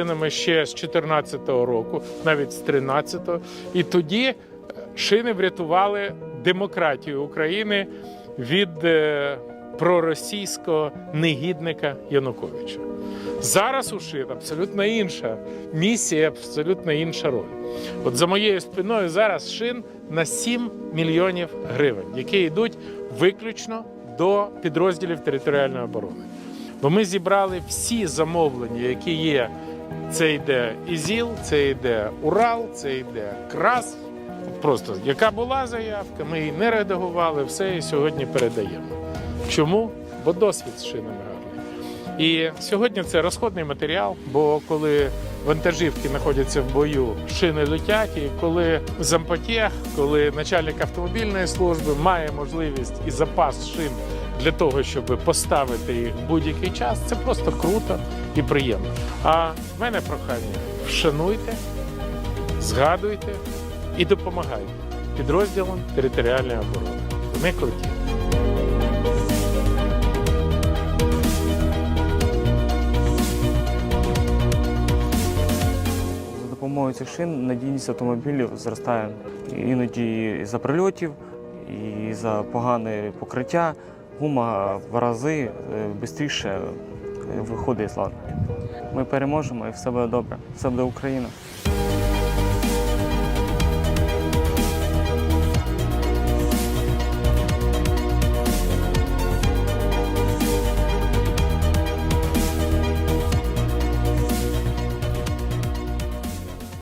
шинами ще з 14-го року, навіть з 13-го. І тоді е, шини врятували демократію України від е, проросійського негідника Януковича. Зараз у шин абсолютно інша місія, абсолютно інша роль. От за моєю спиною зараз шин на 7 мільйонів гривень, які йдуть виключно до підрозділів територіальної оборони. Бо ми зібрали всі замовлення, які є. Це йде ІЗІЛ, це йде Урал, це йде Крас. Просто яка була заявка, ми її не редагували, все і сьогодні передаємо. Чому? Бо досвід з шинами гарний. І сьогодні це розходний матеріал, бо коли вантажівки знаходяться в бою, шини летять, і коли зампотєх, коли начальник автомобільної служби має можливість і запас шин для того, щоб поставити їх в будь-який час, це просто круто і приємно. А в мене прохання: вшануйте, згадуйте і допомагайте підрозділам територіальної оборони. Вони круті. Допомогою цих шин надійність автомобілів зростає іноді і за прильотів, і за погане покриття. Гума в рази швидше виходить з ладу. Ми переможемо і все буде добре. Все буде Україна.